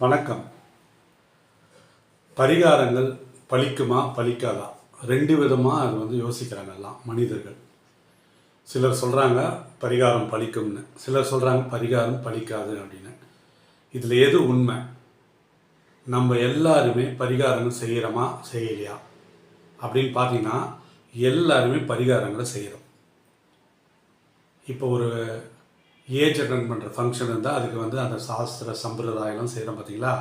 வணக்கம். பரிகாரங்கள் பலிக்குமா பலிக்காதா ரெண்டு விதமாக அது வந்து யோசிக்கிறாங்க எல்லாம் மனிதர்கள். சிலர் சொல்கிறாங்க பரிகாரம் பலிக்கும்னு சிலர் சொல்கிறாங்க பரிகாரம் பலிக்காது அப்படின்னு. இதில் எது உண்மை? நம்ம எல்லாருமே பரிகாரங்கள் செய்கிறோமா செய்யலையா? அப்படின்னு பார்த்தீங்கன்னா எல்லாருமே பரிகாரங்களை செய்கிறோம் இப்போ ஒரு ஏஜ் அட்டன் பண்ணுற ஃபங்க்ஷன் இருந்தால் அதுக்கு வந்து அந்த சாஸ்திர சம்பிரதாயம்லாம் செய்கிறோம் பார்த்தீங்களா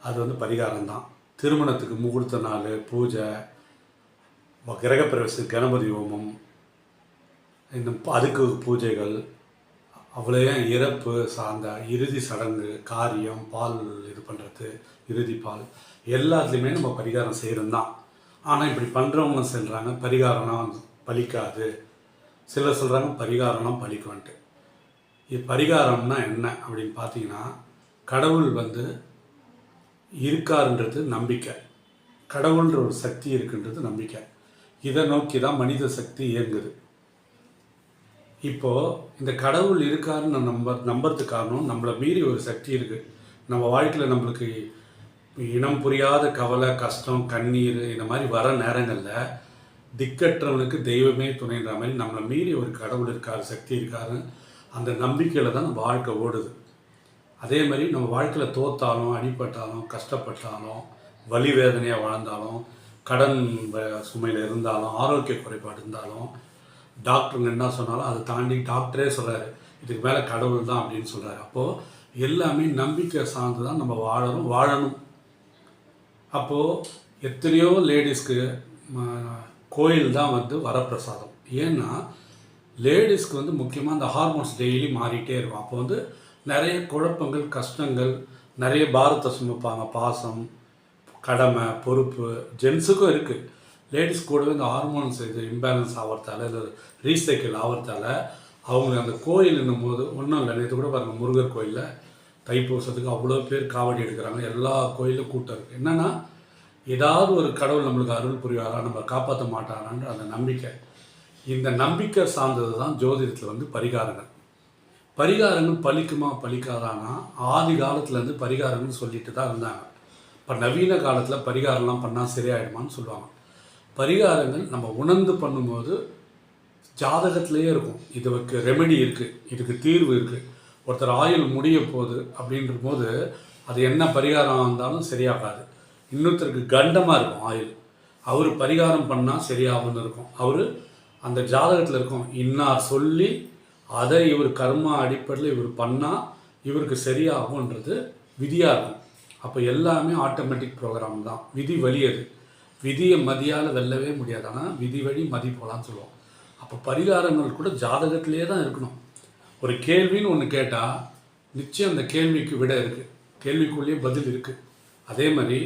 அது வந்து பரிகாரம் தான் திருமணத்துக்கு முகூர்த்த நாள் பூஜை வ- கணபதி ஹோமம் இந்த அதுக்கு பூஜைகள் அவ்வளோ இறப்பு சார்ந்த இறுதி சடங்கு காரியம் பால் இது பண்ணுறது இறுதி பால். எல்லாத்துலேயுமே நம்ம பரிகாரம் செய்கிறோம் தான் ஆனால் இப்படி பண்ணுறவங்க சொல்கிறாங்க பரிகாரம்லாம் பலிக்காது. சிலர் சொல்கிறாங்க பரிகாரம்லாம் பலிக்கும்ன்ட்டு. இது பரிகாரம்னா என்ன அப்படின்னு பார்த்தீங்கன்னா கடவுள் வந்து இருக்காருன்றது நம்பிக்கை. கடவுள்ன்ற ஒரு சக்தி இருக்குன்றது நம்பிக்கை. இதை நோக்கி தான் மனித சக்தி இயங்குது. இப்போது இந்த கடவுள் இருக்காருன்னு நம்ப நம்புறதுக்கு காரணம் நம்மளை மீறி ஒரு சக்தி இருக்குது நம்ம வாழ்க்கையில் நம்மளுக்கு இனம் புரியாத கவலை கஷ்டம் கண்ணீர் இந்த மாதிரி வர நேரங்களில் திக்கற்றவனுக்கு தெய்வமே துணைன்ற மாதிரி நம்மளை மீறி ஒரு கடவுள் இருக்கார் சக்தி இருக்காருன்னு அந்த நம்பிக்கையில் தான் நம்ம வாழ்க்கை ஓடுது. அதே மாதிரி நம்ம வாழ்க்கையில் தோத்தாலும் அடிபட்டாலும் கஷ்டப்பட்டாலும் வலி வேதனையாக வாழ்ந்தாலும் கடன் சுமையில் இருந்தாலும் ஆரோக்கிய குறைபாடு இருந்தாலும் டாக்டருங்க என்ன சொன்னாலும் அதை தாண்டி டாக்டரே சொல்கிறாரு இதுக்கு மேலே கடவுள் தான் அப்படின்னு சொல்கிறாரு அப்போது எல்லாமே நம்பிக்கை சார்ந்து தான் நம்ம வாழணும் வாழணும். அப்போது எத்தனையோ லேடிஸ்க்கு கோயில் தான் வந்து வரப்பிரசாதம். ஏன்னா லேடிஸ்க்கு வந்து முக்கியமாக அந்த ஹார்மோன்ஸ் டெய்லி மாறிட்டே இருக்கும். அப்போ வந்து நிறைய குழப்பங்கள் கஷ்டங்கள் நிறைய பாரத்தை சுமப்பாங்க. பாசம் கடமை பொறுப்பு ஜென்ஸுக்கும் இருக்குது லேடிஸ் கூடவே இந்த ஹார்மோன்ஸ் இது இம்பேலன்ஸ் ஆகிறதால இல்லை ரீசைக்கிள் ஆகிறதால அவங்க அந்த கோயில் போது ஒன்றும் இல்லை. நேற்று கூட பாருங்கள் முருகர் கோயிலில் தைப்பூசத்துக்கு அவ்வளோ பேர் காவடி எடுக்கிறாங்க. எல்லா கோயிலும் கூட்டம் இருக்குது என்னென்னா ஏதாவது ஒரு கடவுள் நம்மளுக்கு அருள் புரிவாரா? நம்ம காப்பாற்ற மாட்டாரான்ற அந்த நம்பிக்கை. இந்த நம்பிக்கை சார்ந்தது தான் ஜோதிடத்தில் வந்து பரிகாரங்கள். பரிகாரங்கள் பலிக்குமா பலிக்காதானா ஆதி காலத்துலேருந்து பரிகாரங்கள் சொல்லிட்டு தான் இருந்தாங்க. இப்போ நவீன காலத்தில் பரிகாரம்லாம் பண்ணால் சரியாயிடுமான்னு சொல்லுவாங்க. பரிகாரங்கள் நம்ம உணர்ந்து பண்ணும்போது ஜாதகத்திலேயே இருக்கும். இதுக்கு ரெமெடி இருக்குது இதுக்கு தீர்வு இருக்குது ஒருத்தர் ஆயுள் முடிய போகுது அப்படின்ற போது அது என்ன பரிகாரம் வந்தாலும் சரியாகாது. இன்னொருத்தருக்கு கண்டமாக இருக்கும் ஆயுள். அவர் பரிகாரம் பண்ணால் சரியாகும்னு இருக்கும். அவர் அந்த ஜாதகத்தில் இருக்கும். இன்னார் சொல்லி அதை இவர் கர்மா அடிப்படையில் இவர் பண்ணால் இவருக்கு சரியாகும்ன்றது விதியாக இருக்கும். அப்போ எல்லாமே ஆட்டோமேட்டிக் ப்ரோக்ராம் தான். விதி வழி அது. விதியை மதியால் வெல்லவே முடியாது. ஆனால் விதி வழி மதி போகலான்னு சொல்லுவோம். அப்போ பரிகாரங்கள் கூட ஜாதகத்திலே தான் இருக்கணும். ஒரு கேள்வின்னு ஒன்று கேட்டால் நிச்சயம் அந்த கேள்விக்கு விட இருக்குது கேள்விக்குள்ளேயே பதில் இருக்குது அதே மாதிரி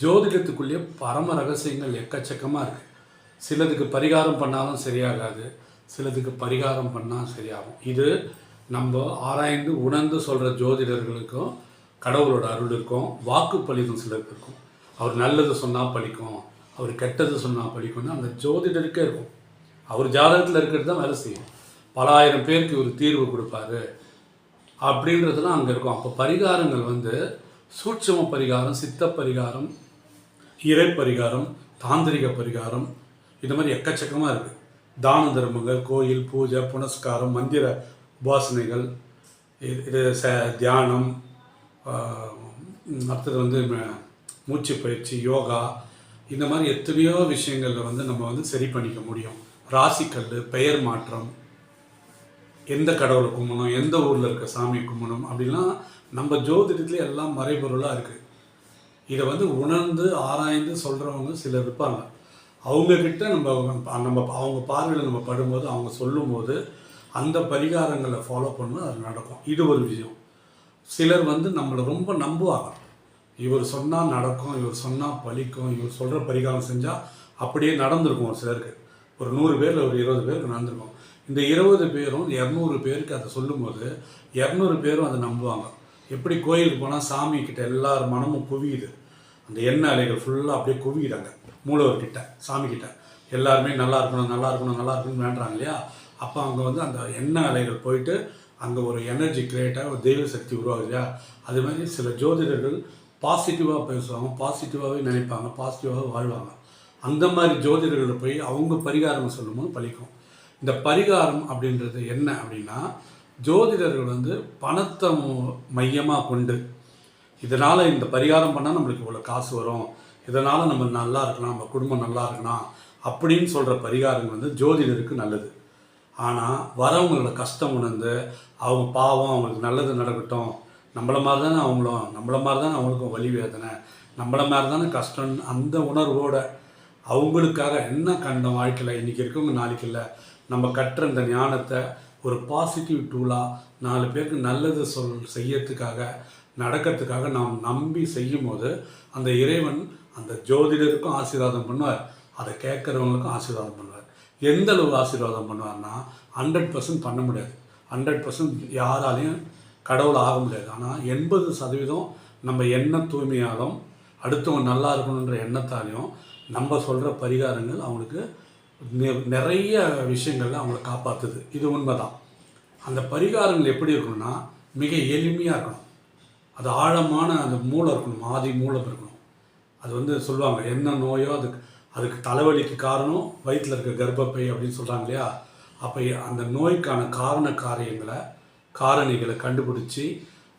ஜோதிடத்துக்குள்ளேயே பரம ரகசியங்கள் எக்கச்சக்கமாக இருக்குது சிலதுக்கு பரிகாரம் பண்ணாலும் சரியாகாது சிலதுக்கு பரிகாரம் பண்ணால் சரியாகும். இது நம்ம ஆராய்ந்து உணர்ந்து சொல்கிற ஜோதிடர்களுக்கும் கடவுளோட அருள் இருக்கும் வாக்கு பலிக்கும் சிலருக்கு இருக்கும். அவர் நல்லது சொன்னால் பழிக்கும் அவர் கெட்டது சொன்னால் பலிக்கும்னு அந்த ஜோதிடருக்கே இருக்கும். அவர் ஜாதகத்தில் இருக்கிறது தான் வேலை செய்யும். பல ஆயிரம் பேருக்கு இவர் தீர்வு கொடுப்பாரு அப்படின்றதுலாம் அங்கே இருக்கும். அப்போ பரிகாரங்கள் வந்து சூட்சம பரிகாரம் சித்த பரிகாரம் இறை பரிகாரம் தாந்திரிக பரிகாரம் இந்த மாதிரி எக்கச்சக்கமாக இருக்குது தான தர்மங்கள் கோயில் பூஜை புனஸ்காரம் மந்திர உபாசனைகள் இது இது ச தியானம் அடுத்தது வந்து மூச்சு பயிற்சி யோகா இந்த மாதிரி எத்தனையோ விஷயங்களில் வந்து நம்ம வந்து சரி பண்ணிக்க முடியும். ராசிக்கல் பெயர் மாற்றம் எந்த கடவுளை கும்பிடணும் எந்த ஊரில் இருக்க சாமி கும்பிடணும் அப்படிலாம் நம்ம ஜோதிடத்துல எல்லாம் மறைபொருளாக இருக்குது இதை வந்து உணர்ந்து ஆராய்ந்து சொல்கிறவங்க சிலர் இருப்பாங்க. அவங்கக்கிட்ட நம்ம நம்ம அவங்க பார்வையில் நம்ம படும்போது அவங்க சொல்லும்போது அந்த பரிகாரங்களை ஃபாலோ பண்ணும்போது அது நடக்கும். இது ஒரு விஷயம். சிலர் வந்து நம்மளை ரொம்ப நம்புவாங்க. இவர் சொன்னால் நடக்கும் இவர் சொன்னால் பலிக்கும் இவர் சொல்கிற பரிகாரம் செஞ்சால் அப்படியே நடந்திருக்கும் ஒரு சிலருக்கு. ஒரு நூறு பேரில் ஒரு இருபது பேருக்கு நடந்திருக்கும். இந்த இருபது பேரும் இரநூறு பேருக்கு அதை சொல்லும்போது இரநூறு பேரும் அதை நம்புவாங்க. எப்படி கோயிலுக்கு போனால் சாமி கிட்ட எல்லார் மனமும் குவியுது. அந்த எண்ணெய் அலைகள் ஃபுல்லாக அப்படியே குவியுறாங்க மூலவர்கிட்ட சாமிக்கிட்ட எல்லாருமே நல்லா இருக்கணும் நல்லா இருக்கணும் நல்லா இருக்கணும்னு வேண்டுறாங்க இல்லையா? அப்போ அவங்க வந்து அந்த எண்ணெய் அலைகள் போயிட்டு அங்கே ஒரு எனர்ஜி கிரியேட்டாக ஒரு தெய்வ சக்தி உருவாகுது இல்லையா? அது மாதிரி சில ஜோதிடர்கள் பாசிட்டிவாக பேசுவாங்க பாசிட்டிவாகவே நினைப்பாங்க பாசிட்டிவாக வாழ்வாங்க. அந்த மாதிரி ஜோதிடர்களை போய் அவங்க பரிகாரம் சொல்லும்போது பலிக்கும். இந்த பரிகாரம் அப்படின்றது என்ன அப்படின்னா ஜோதிடர்கள் வந்து பணத்தை மையமாக கொண்டு இதனால் இந்த பரிகாரம் பண்ணால் நம்மளுக்கு இவ்வளோ காசு வரும் இதனால் நம்ம நல்லா இருக்கலாம் நம்ம குடும்பம் நல்லா இருக்கலாம் அப்படின்னு சொல்கிற பரிகாரங்கள் வந்து ஜோதிடருக்கு நல்லது. ஆனால் வரவங்களோட கஷ்டம் உணர்ந்து அவங்க பாவம் அவங்களுக்கு நல்லது நடக்கட்டும் நம்மள மாதிரி தானே அவங்களும் நம்மள மாதிரி தானே அவங்களுக்கும் வலி வேதனை நம்மள மாதிரி தானே கஷ்டம் அந்த உணர்வோட அவங்களுக்காக என்ன கண்டம் வாழ்க்கையில் இன்றைக்கி இருக்கவங்க நாளைக்கு இல்லை. நம்ம கற்ற இந்த ஞானத்தை ஒரு பாசிட்டிவ் டூலாக நாலு பேருக்கு நல்லது சொல் செய்யறதுக்காக நடக்கிறதுக்காக நாம் நம்பி செய்யும் போது அந்த இறைவன் அந்த ஜோதிடருக்கும் ஆசீர்வாதம் பண்ணுவார் அதை கேட்குறவங்களுக்கும் ஆசீர்வாதம் பண்ணுவார். எந்த அளவு ஆசீர்வாதம் பண்ணுவார்னா ஹண்ட்ரட் பர்சன்ட் பண்ண முடியாது. ஹண்ட்ரட் பர்சன்ட் யாராலையும் கடவுள் ஆக முடியாது. ஆனால் எண்பது சதவீதம் நம்ம எண்ண தூய்மையாலும் அடுத்தவங்க நல்லா இருக்கணுன்ற எண்ணத்தாலையும் நம்ம சொல்கிற பரிகாரங்கள் அவங்களுக்கு நெ- நிறைய விஷயங்கள்ல அவங்கள காப்பாற்றுது இது உண்மைதான். அந்த பரிகாரங்கள் எப்படி இருக்கணும்னா மிக எளிமையாக இருக்கணும். அது ஆழமான அந்த மூளை இருக்கணும். ஆதி மூலம் இருக்கணும். அது வந்து சொல்லுவாங்க என்ன நோயோ அதுக்கு அதுக்கு தலைவலிக்கு காரணம் வயிற்றில் இருக்க கர்ப்பப்பை அப்படின்னு சொல்கிறாங்க இல்லையா? அப்போ அந்த நோய்க்கான காரண காரியங்களை காரணிகளை கண்டுபிடிச்சி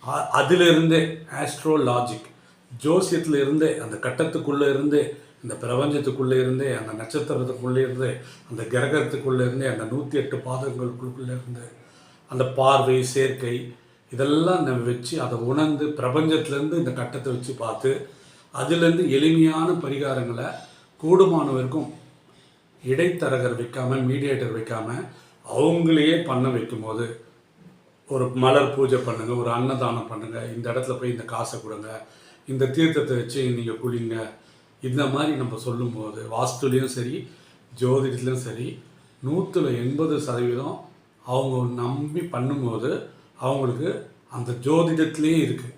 அ- அதிலிருந்தே ஆஸ்ட்ரோலாஜிக் ஜோசியத்தில் இருந்தே அந்த கட்டத்துக்குள்ளே இருந்தே இந்த பிரபஞ்சத்துக்குள்ளே இருந்தே அந்த நட்சத்திரத்துக்குள்ளே இருந்தே அந்த கிரகத்துக்குள்ளே இருந்தே அந்த நூற்றி எட்டு பாதங்களுக்குள்ளே இருந்து அந்த பார்வை சேர்க்கை இதெல்லாம் நம்ம வச்சு அதை உணர்ந்து பிரபஞ்சத்துலேருந்து இந்த கட்டத்தை வச்சு பார்த்து அதுலேருந்து எளிமையான பரிகாரங்களை கூடுமானவருக்கும் இடைத்தரகர் வைக்காமல் மீடியேட்டர் வைக்காமல் அவங்களையே பண்ண வைக்கும்போது ஒரு மலர் பூஜை பண்ணுங்கள் ஒரு அன்னதானம் பண்ணுங்க இந்த இடத்துல போய் இந்த காசை கொடுங்க இந்த தீர்த்தத்தை வச்சு நீங்கள் குளிங்க இந்த மாதிரி நம்ம சொல்லும்போது வாஸ்துலேயும் சரி ஜோதிடத்துலையும் சரி நூற்றில் எண்பது சதவீதம் அவங்க நம்பி பண்ணும்போது அவங்களுக்கு அந்த ஜோதிடத்துலேயே இருக்குது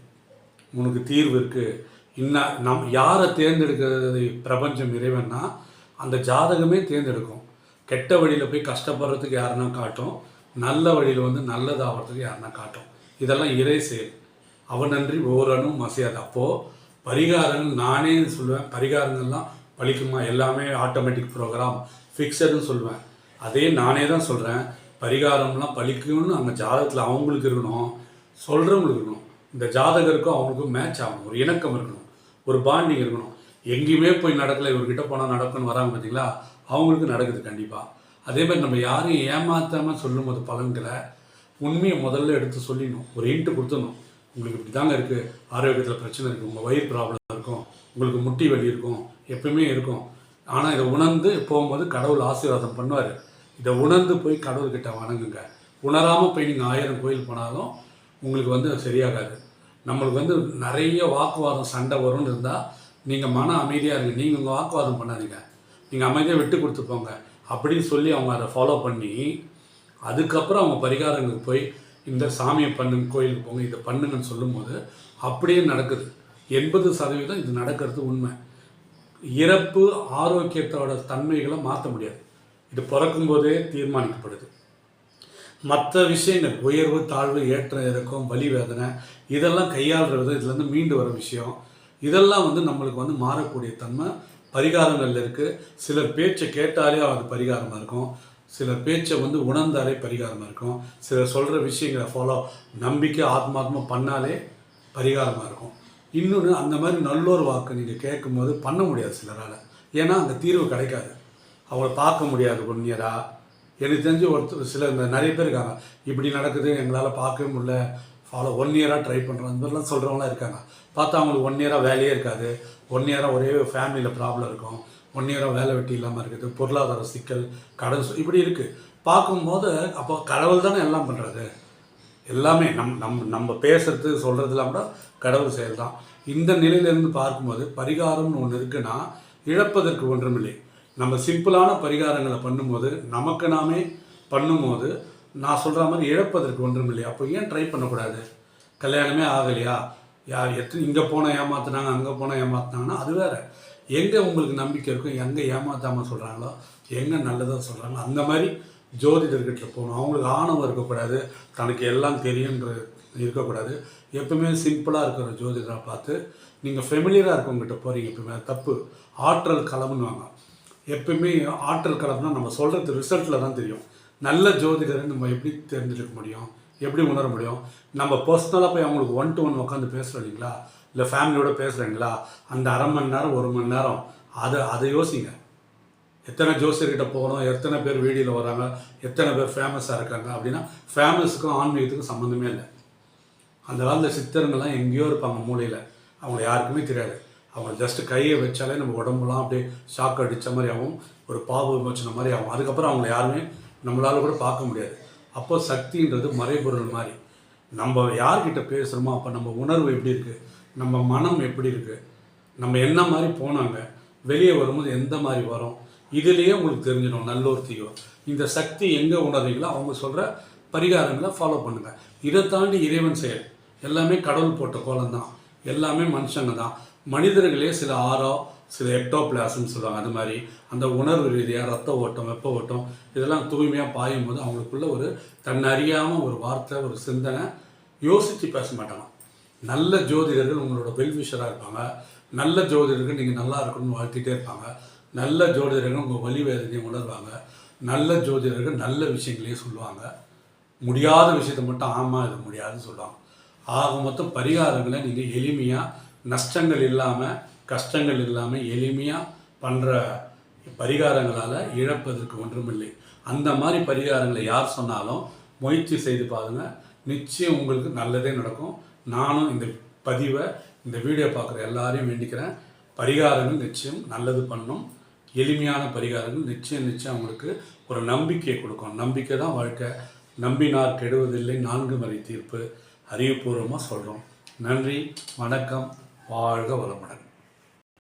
உனக்கு தீர்வு இருக்குது இன்ன நம் யாரை தேர்ந்தெடுக்கிறது பிரபஞ்சம் இறைவன்னா அந்த ஜாதகமே தேர்ந்தெடுக்கும். கெட்ட வழியில் போய் கஷ்டப்படுறதுக்கு யாருன்னா காட்டும். நல்ல வழியில் வந்து நல்லதாகிறதுக்கு யாருன்னா காட்டும். இதெல்லாம் இறை செயல். அவனன்றி ஓரனும் மசியாது. அப்போது பரிகாரங்கள் நானே சொல்லுவேன் பரிகாரங்கள்லாம் பலிக்குமா எல்லாமே ஆட்டோமேட்டிக் ப்ரோக்ராம் ஃபிக்ஸடுன்னு சொல்லுவேன். அதே நானே தான் சொல்கிறேன் பரிகாரம்லாம் பலிக்கும்னு அந்த ஜாதகத்தில் அவங்களுக்கு இருக்கணும். சொல்கிறவங்களுக்கு இருக்கணும். இந்த ஜாதகருக்கும் அவங்களுக்கும் மேட்ச் ஆகணும். ஒரு இணக்கம் இருக்கணும். ஒரு பாண்டிங் இருக்கணும். எங்கேயுமே போய் நடக்கல இவர்கிட்ட போனால் நடக்குன்னு வராங்க பார்த்தீங்களா அவங்களுக்கு நடக்குது கண்டிப்பாக அதே மாதிரி நம்ம யாரையும் ஏமாற்றாமல் சொல்லும்போது பலன்களை உண்மையை முதல்ல எடுத்து சொல்லிடணும். ஒரு இன்ட்டு கொடுத்துடணும். உங்களுக்கு இப்படி தாங்க இருக்குது ஆரோக்கியத்தில் பிரச்சனை இருக்குது உங்கள் வயிறு ப்ராப்ளம் இருக்கும். உங்களுக்கு முட்டி வலி இருக்கும். எப்பவுமே இருக்கும். ஆனால் இதை உணர்ந்து போகும்போது கடவுள் ஆசீர்வாதம் பண்ணுவார். இதை உணர்ந்து போய் கடவுள்கிட்ட வணங்குங்க. உணராமல் போய் நீங்கள் ஆயிரம் கோயில் போனாலும் உங்களுக்கு வந்து அது சரியாகாது. நம்மளுக்கு வந்து நிறைய வாக்குவாதம் சண்டை வரும்னு இருந்தால் நீங்கள் மன அமைதியாக இருங்க. நீங்கள் உங்கள் வாக்குவாதம் பண்ணாதீங்க. நீங்கள் அமைதியாக விட்டு கொடுத்து போங்க. அப்படின்னு சொல்லி அவங்க அதை ஃபாலோ பண்ணி அதுக்கப்புறம் அவங்க பரிகாரங்களுக்கு போய் இந்த சாமியை பண்ணுங்க கோயிலுக்கு போங்க இதை பண்ணுங்கன்னு சொல்லும்போது அப்படியே நடக்குது. எண்பது சதவீதம் இது நடக்கிறது உண்மை. இறப்பு ஆரோக்கியத்தோட தன்மைகளை மாற்ற முடியாது. இது பிறக்கும்போதே தீர்மானிக்கப்படுது. மற்ற விஷயங்கள் உயர்வு தாழ்வு ஏற்றம் இறக்கம் வலி வேதனை இதெல்லாம் கையாளுற விதம் இதுலேருந்து மீண்டு வர விஷயம். இதெல்லாம் வந்து நம்மளுக்கு வந்து மாறக்கூடிய தன்மை பரிகாரங்களில் இருக்குது சிலர் பேச்சை கேட்டாலே அது பரிகாரமாக இருக்கும். சிலர் பேச்சை வந்து உணர்ந்தாலே பரிகாரமாக இருக்கும். சிலர் சொல்கிற விஷயங்களை ஃபாலோ நம்பிக்கை ஆத்மாத்மா பண்ணாலே பரிகாரமாக இருக்கும். இன்னொன்று அந்த மாதிரி நல்லோர் வாக்கு நீங்கள் கேட்கும்போது பண்ண முடியாது சிலரால். ஏன்னா அந்த தீர்வு கிடைக்காது. அவங்கள பார்க்க முடியாது ஒன்னியரா எனக்கு தெரிஞ்சு ஒருத்தர் சில இந்த நிறைய பேர் இருக்காங்க. இப்படி நடக்குது எங்களால் பார்க்கவே முடியல. ஃபாலோ ஒன் இயராக ட்ரை பண்ணுறோம் இந்த மாதிரிலாம் சொல்கிறவங்களாம் இருக்காங்க. பார்த்தா அவங்களுக்கு ஒன் இயராக வேலையே இருக்காது. ஒன் இயராக ஒரே ஃபேமிலியில் ப்ராப்ளம் இருக்கும். ஒன் இயராக வேலை வெட்டி இல்லாமல் இருக்குது. பொருளாதார சிக்கல் கடன் இப்படி இருக்குது பார்க்கும்போது அப்போ கடவுள் தானே எல்லாம் பண்ணுறது எல்லாமே நம் நம் நம்ம பேசுறது சொல்கிறதுலாம் கூட கடவுள் செயல் தான் இந்த நிலையிலேருந்து பார்க்கும்போது பரிகாரம்னு ஒன்று இருக்குன்னா இழப்பதற்கு ஒன்றுமில்லை. நம்ம சிம்பிளான பரிகாரங்களை பண்ணும்போது நமக்கு நாமே பண்ணும்போது நான் சொல்கிற மாதிரி இழப்பதற்கு ஒன்றும் இல்லையா அப்போ ஏன் ட்ரை பண்ணக்கூடாது? கல்யாணமே ஆகலையா? யார் எத்தனை இங்கே போனால் ஏமாத்துனாங்க அங்கே போனால் ஏமாத்துனாங்கன்னா அது வேறு. எங்கே உங்களுக்கு நம்பிக்கை இருக்கும் எங்கே ஏமாத்தாமல் சொல்கிறாங்களோ எங்கே நல்லதாக சொல்கிறாங்களோ அந்த மாதிரி ஜோதிடர்கிட்ட போகணும். அவங்களுக்கு ஆணவம் இருக்கக்கூடாது. தனக்கு எல்லாம் தெரியுன்ற இருக்கக்கூடாது. எப்பவுமே சிம்பிளாக இருக்கிற ஜோதிடரை பார்த்து நீங்கள் ஃபெமிலியராக இருக்கவங்ககிட்ட போகிறீங்க எப்பவுமே தப்பு. ஆற்றல் களம்னுவாங்க எப்பவுமே ஆற்றல் களம்னா நம்ம சொல்கிறது ரிசல்ட்டில் தான் தெரியும். நல்ல ஜோதிடரை நம்ம எப்படி தெரிஞ்சுக்க முடியும்? எப்படி உணர முடியும்? நம்ம பர்சனலாக போய் அவங்களுக்கு ஒன் டு ஒன் உட்காந்து பேசுகிறோம் இல்லைங்களா இல்லை ஃபேமிலியோடு பேசுகிறீங்களா அந்த அரை மணி நேரம் ஒரு மணி நேரம் அதை அதை யோசிங்க. எத்தனை ஜோசியர்கிட்ட போகிறோம் எத்தனை பேர் வீடியோவில் வராங்க? எத்தனை பேர் ஃபேமஸாக இருக்காங்க? அப்படின்னா ஃபேமஸுக்கும் ஆன்மீகத்துக்கும் சம்மந்தமே இல்லை. அந்த காலத்தில் சித்தருங்கெல்லாம் எங்கேயோ இருப்பாங்க மூலையில். அவங்க யாருக்குமே தெரியாது. அவங்க ஜஸ்ட்டு கையை வச்சாலே நம்ம உடம்புலாம் அப்படியே ஷாக் அடித்த மாதிரி ஆகும் ஒரு பாவு விமோச்சன மாதிரி ஆகும் அதுக்கப்புறம் அவங்கள யாருமே நம்மளால கூட பார்க்க முடியாது. அப்போ சக்தின்றது மறைபொருள் மாதிரி. நம்ம யார்கிட்ட பேசுகிறோமோ அப்போ நம்ம உணர்வு எப்படி இருக்குது நம்ம மனம் எப்படி இருக்குது நம்ம என்ன மாதிரி போனாங்க? வெளியே வரும்போது எந்த மாதிரி வரும்? இதுலேயே உங்களுக்கு தெரிஞ்சிடும் நல்லோர் தீயோ இந்த சக்தி எங்கே உணர்றீங்களோ அவங்க சொல்கிற பரிகாரங்களை ஃபாலோ பண்ணுங்கள் இதை தாண்டி இறைவன் செயல். எல்லாமே கடவுள் போட்ட கோலம் தான் எல்லாமே மனுஷங்க தான். மனிதர்களே சில ஆரோ சில எக்டோபிளாஸ்ன்னு சொல்லுவாங்க. அது மாதிரி அந்த உணர்வு ரீதியாக ரத்த ஓட்டம் வெப்ப ஓட்டம் இதெல்லாம் தூய்மையாக பாயும் போது அவங்களுக்குள்ள ஒரு தன்னறியாமல் ஒரு வார்த்தை ஒரு சிந்தனை யோசித்து பேச மாட்டாங்க. நல்ல ஜோதிடர்கள் உங்களோட வெல்விஷராக இருப்பாங்க. நல்ல ஜோதிடர்கள் நீங்கள் நல்லா இருக்கணும்னு வாழ்த்திட்டே இருப்பாங்க. நல்ல ஜோதிடர்கள் உங்கள் வலி வேதனையை உணர்வாங்க. நல்ல ஜோதிடர்கள் நல்ல விஷயங்களையும் சொல்லுவாங்க. முடியாத விஷயத்தை மட்டும் ஆமாம் இது முடியாதுன்னு சொல்லுவாங்க. ஆக மொத்தம் பரிகாரங்களை நீங்கள் எளிமையாக நஷ்டங்கள் இல்லாமல் கஷ்டங்கள் இல்லாமல் எளிமையாக பண்ணுற பரிகாரங்களால் இழப்பதற்கு ஒன்றுமில்லை. அந்த மாதிரி பரிகாரங்களை யார் சொன்னாலும் முயற்சி செய்து பாருங்கள் நிச்சயம் உங்களுக்கு நல்லதே நடக்கும். நானும் இந்த பதிவை இந்த வீடியோ பார்க்குற எல்லாரையும் வேண்டிக்கிறேன். பரிகாரங்கள் நிச்சயம் நல்லது பண்ணும். எளிமையான பரிகாரங்கள் நிச்சயம் நிச்சயம் அவங்களுக்கு ஒரு நம்பிக்கையை கொடுக்கும். நம்பிக்கை தான் வாழ்க்கை. நம்பினார் கெடுவதில்லை நான்கு மறை தீர்ப்பு அறிவுபூர்வமாக சொல்கிறோம் நன்றி வணக்கம். வாழ்க வளமுடன்.